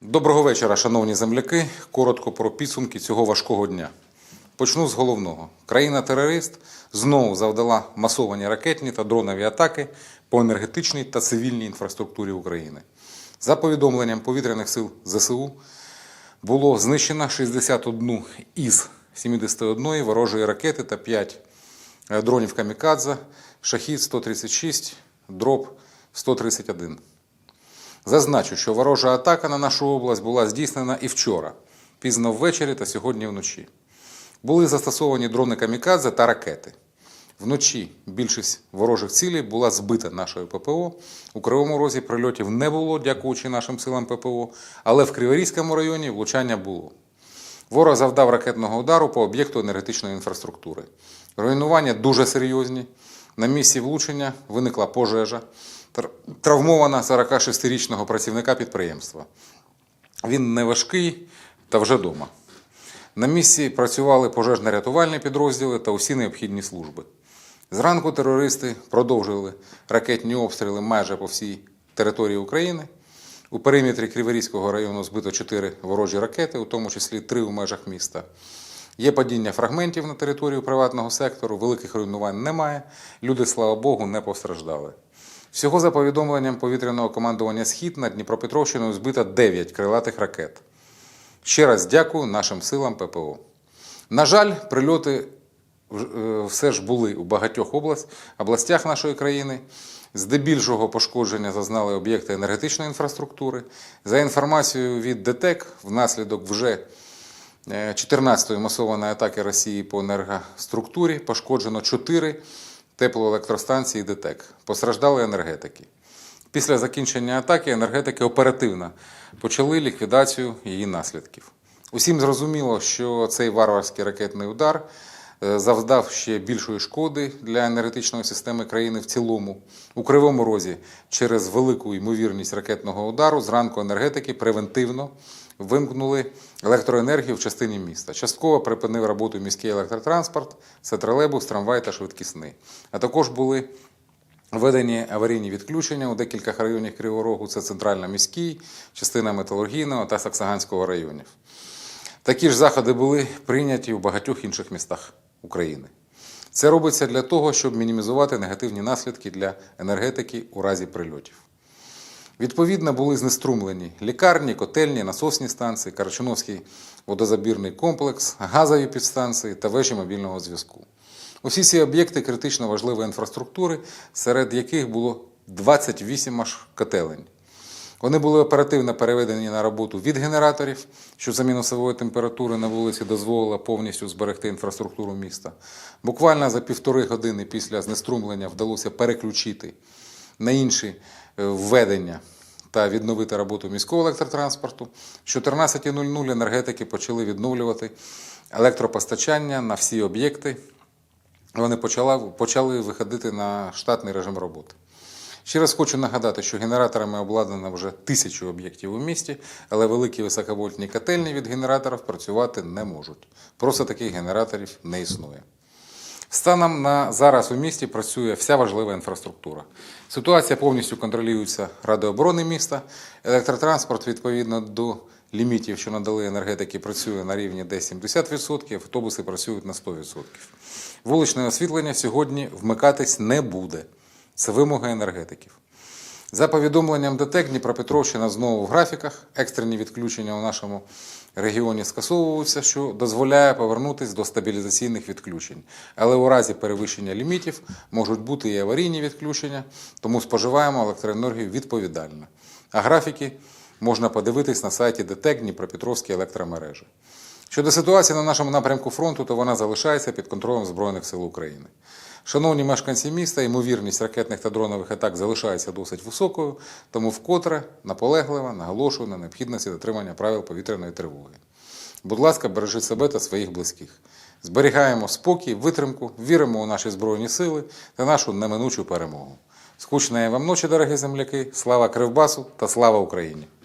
Доброго вечора, шановні земляки. Коротко про підсумки цього важкого дня. Почну з головного. Країна-терорист знову завдала масовані ракетні та дронові атаки по енергетичній та цивільній інфраструктурі України. За повідомленням повітряних сил ЗСУ було знищено 61 із 71 ворожої ракети та 5 дронів Камікадзе, Шахід 136, дроб 131. Зазначу, що ворожа атака на нашу область була здійснена і вчора, пізно ввечері та сьогодні вночі. Були застосовані дрони камікадзе та ракети. Вночі більшість ворожих цілей була збита нашою ППО. У Кривому Розі прильотів не було, дякуючи нашим силам ППО, але в Криворізькому районі влучання було. Ворог завдав ракетного удару по об'єкту енергетичної інфраструктури. Руйнування дуже серйозні. На місці влучення виникла пожежа. Тр- Травмована 46-річного працівника підприємства. Він не важкий та вже вдома. На місці працювали пожежно-рятувальні підрозділи та усі необхідні служби. Зранку терористи продовжили ракетні обстріли майже по всій території України. У периметрі Криворізького району збито 4 ворожі ракети, у тому числі 3 у межах міста. Є падіння фрагментів на територію приватного сектору, великих руйнувань немає. Люди, слава Богу, не постраждали. Всього за повідомленням повітряного командування Схід над Дніпропетровщиною збито 9 крилатих ракет. Ще раз дякую нашим силам ППО. На жаль, прильоти е, все ж були у багатьох областях нашої країни. Здебільшого пошкодження зазнали об'єкти енергетичної інфраструктури. За інформацією від ДТЕК, внаслідок вже 14-ї масованої атаки Росії по енергоструктурі пошкоджено 4 теплоелектростанції ДТЕК. Постраждали енергетики. Після закінчення атаки енергетики оперативно почали ліквідацію її наслідків. Усім зрозуміло, що цей варварський ракетний удар завдав ще більшої шкоди для енергетичної системи країни в цілому. У Кривому Розі через велику ймовірність ракетного удару зранку енергетики превентивно вимкнули електроенергію в частині міста. Частково припинив роботу міський електротранспорт, це тролейбус, трамвай та швидкісний. А також були Введені аварійні відключення у декількох районах Кривого Рогу це центрально міський, частина металургійного та Саксаганського районів. Такі ж заходи були прийняті у багатьох інших містах України. Це робиться для того, щоб мінімізувати негативні наслідки для енергетики у разі прильотів. Відповідно, були знеструмлені лікарні, котельні, насосні станції, Карачуновський водозабірний комплекс, газові підстанції та вежі мобільного зв'язку. Усі ці об'єкти критично важливої інфраструктури, серед яких було 28 аж котелень. Вони були оперативно переведені на роботу від генераторів, що за мінусової температури на вулиці дозволило повністю зберегти інфраструктуру міста. Буквально за півтори години після знеструмлення вдалося переключити на інші е, введення та відновити роботу міського електротранспорту. З 14.00 енергетики почали відновлювати електропостачання на всі об'єкти. Вони почали виходити на штатний режим роботи. Ще раз хочу нагадати, що генераторами обладнано вже тисячу об'єктів у місті, але великі високовольтні котельні від генераторів працювати не можуть. Просто таких генераторів не існує. Станом на зараз у місті працює вся важлива інфраструктура. Ситуація повністю контролюється Радою оборони міста. Електротранспорт відповідно до лімітів, що надали енергетики, працює на рівні десь 70%, автобуси працюють на 100%. Вуличне освітлення сьогодні вмикатись не буде. Це вимога енергетиків. За повідомленням ДТЕК, Дніпропетровщина знову в графіках. Екстрені відключення у нашому регіоні скасовуються, що дозволяє повернутися до стабілізаційних відключень. Але у разі перевищення лімітів можуть бути і аварійні відключення, тому споживаємо електроенергію відповідально. А графіки можна подивитись на сайті ДТЕК Дніпропетровські електромережі. Щодо ситуації на нашому напрямку фронту, то вона залишається під контролем Збройних сил України. Шановні мешканці міста, ймовірність ракетних та дронових атак залишається досить високою, тому вкотре наполегливо наголошую на необхідності дотримання правил повітряної тривоги. Будь ласка, бережіть себе та своїх близьких. Зберігаємо спокій, витримку, віримо у наші збройні сили та нашу неминучу перемогу. Скучної вам ночі, дорогі земляки! Слава Кривбасу та слава Україні!